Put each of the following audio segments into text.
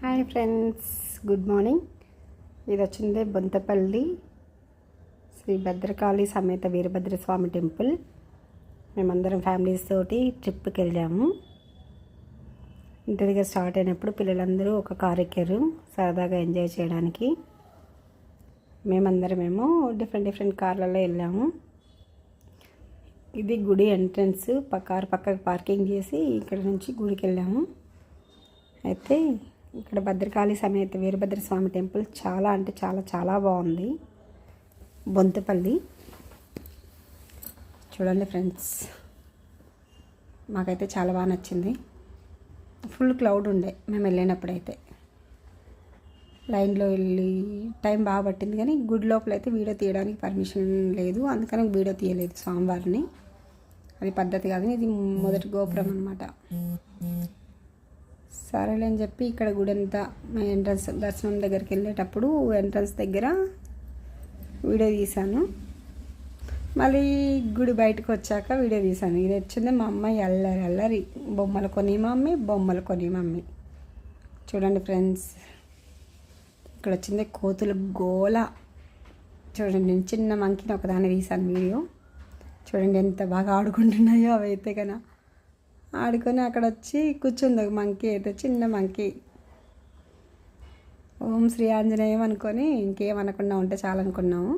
Hi friends good morning. ఇది వచ్చింది బొంతపల్లి శ్రీ భద్రకాళి సమేత వీరభద్ర స్వామి టెంపుల్. మేమందరం ఫ్యామిలీస్ తోటి ట్రిప్కి వెళ్ళాము. ఇంటి దగ్గర స్టార్ట్ అయినప్పుడు పిల్లలందరూ ఒక కార్ ఎక్కారు సరదాగా ఎంజాయ్ చేయడానికి. మేమందరమేమో డిఫరెంట్ డిఫరెంట్ కార్లలో వెళ్ళాము. ఇది గుడి ఎంట్రన్స్ కార్ పక్కకు పార్కింగ్ చేసి ఇక్కడ నుంచి గుడికి వెళ్ళాము అయితే ఇక్కడ భద్రకాళి సమేత వీరభద్రస్వామి టెంపుల్ చాలా అంటే చాలా చాలా బాగుంది. బొంతపల్లి. చూడండి ఫ్రెండ్స్. మాకైతే చాలా బాగా నచ్చింది. ఫుల్ క్లౌడ్ ఉండే మేము వెళ్ళినప్పుడైతే. లైన్లో వెళ్ళి టైం బాగా పట్టింది కానీ గుడి లోపల అయితే వీడియో తీయడానికి పర్మిషన్ లేదు. అందుకని వీడియో తీయలేదు స్వామివారిని. అది పద్ధతి కాదు ఇది మొదటి గోపురం అనమాట సరేలే అని చెప్పి ఇక్కడ గుడి అంతా ఎంట్రన్స్ దర్శనం దగ్గరికి వెళ్ళేటప్పుడు ఎంట్రన్స్ దగ్గర వీడియో తీశాను. మళ్ళీ గుడి బయటకు వచ్చాక వీడియో తీశాను. ఇది వచ్చింది మా అమ్మాయి అల్లరి అల్లరి బొమ్మలు కొని మమ్మీ బొమ్మలు కొని మమ్మీ. చూడండి ఫ్రెండ్స్ ఇక్కడ వచ్చింది కోతులు గోల. చూడండి నేను చిన్న మంకిని ఒకదాన్ని తీశాను వీడియో. చూడండి ఎంత బాగా ఆడుకుంటున్నాయో అవి అయితే కన్నా. ఆడుకొని అక్కడ వచ్చి కూర్చుంది ఒక మంకీ అయితే చిన్న మంకీ ఓం శ్రీ ఆంజనేయం అనుకొని ఇంకేమనకుండా ఉంటే చాలనుకున్నాము.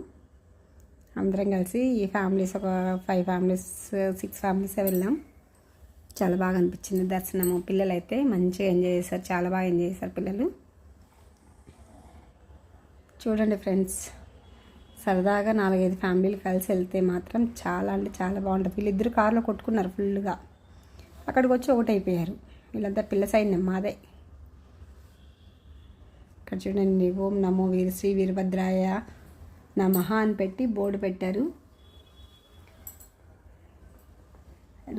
అందరం కలిసి ఈ ఫ్యామిలీస్ ఒక ఫైవ్ ఫ్యామిలీస్ సిక్స్ ఫ్యామిలీస్ వెళ్ళాం. చాలా బాగా అనిపించింది దర్శనము. పిల్లలు అయితే మంచిగా ఎంజాయ్ చేశారు చాలా బాగా ఎంజాయ్ చేశారు పిల్లలు. చూడండి ఫ్రెండ్స్ సరదాగా నాలుగైదు ఫ్యామిలీలు కలిసి వెళ్తే మాత్రం చాలా అంటే చాలా బాగుంటుంది. వీళ్ళిద్దరు కార్లో కొట్టుకున్నారు ఫుల్గా అక్కడికి వచ్చి ఒకటైపోయారు. వీళ్ళంతా పిల్ల సైన్యం మాదే. ఇక్కడ చూడండి ఓం నమో వీర శ్రీ వీరభద్రాయ నమః అని పెట్టి బోర్డు పెట్టారు.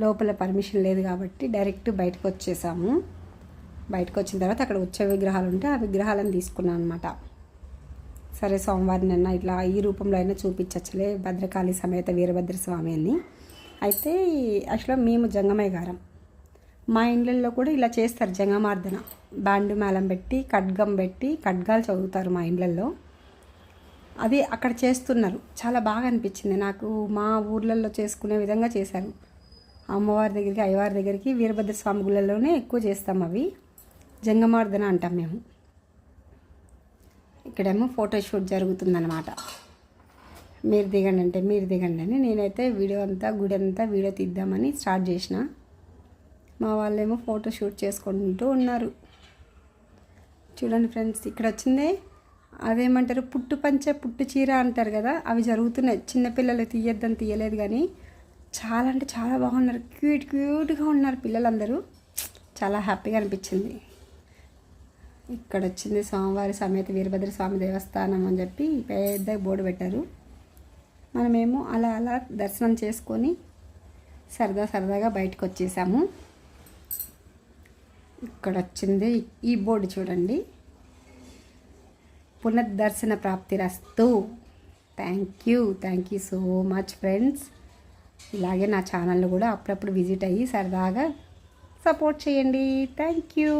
లోపల పర్మిషన్ లేదు కాబట్టి డైరెక్ట్ బయటకు వచ్చేసాము బయటకు వచ్చిన తర్వాత అక్కడ వచ్చే విగ్రహాలు ఉంటే ఆ విగ్రహాలను తీసుకున్నాను అనమాట సరే సోమవారం అన్న ఇట్లా ఈ రూపంలో అయినా చూపించచ్చులే భద్రకాళి సమేత వీరభద్ర స్వామి అని. అయితే యాక్చువల్గా మేము జంగమయ్య గారం. మా ఇండ్లలో కూడా ఇలా చేస్తారు. జంగమార్దన. బ్యాండ్ మేళం పెట్టి ఖడ్గం పెట్టి ఖడ్గాలు చదువుతారు మా ఇండ్లలో అది అక్కడ చేస్తున్నారు. చాలా బాగా అనిపించింది. నాకు మా ఊర్లలో చేసుకునే విధంగా చేశారు. అమ్మవారి దగ్గరికి అయ్యవారి దగ్గరికి వీరభద్ర స్వామి గుళ్ళలోనే ఎక్కువ చేస్తాం అవి. జంగమార్దన అంటాం మేము. ఇక్కడేమో ఫోటోషూట్ జరుగుతుందన్నమాట. మీరు దిగండి అంటే మీరు దిగండి అని నేనైతే వీడియో అంతా గుడి అంతా వీడియో తీద్దామని స్టార్ట్ చేసిన. మా వాళ్ళేమో ఫోటో షూట్ చేసుకుంటూ ఉన్నారు. చూడండి ఫ్రెండ్స్ ఇక్కడ వచ్చిందే. అదేమంటారు? పుట్టు పంచ పుట్టు చీర అంటారు కదా అవి జరుగుతున్నాయి. చిన్నపిల్లలు తీయొద్దని తీయలేదు కానీ చాలా అంటే చాలా బాగున్నారు. క్యూట్ క్యూట్గా ఉన్నారు పిల్లలందరూ. చాలా హ్యాపీగా అనిపించింది. ఇక్కడ వచ్చింది స్వామివారి సమేత వీరభద్ర స్వామి దేవస్థానం అని చెప్పి పెద్ద బోర్డు పెట్టారు. మనమేమో అలా అలా దర్శనం చేసుకొని సరదా సరదాగా బయటకు వచ్చేసాము. ఇక్కడ వచ్చింది. ఈ బోర్డు చూడండి. పునర్దర్శన ప్రాప్తి రస్తు. Thank you thank you so much friends ఇలాగే నా ఛానల్ కూడా అప్పుడప్పుడు విజిట్ అయ్యి సరదాగా సపోర్ట్ చేయండి. Thank you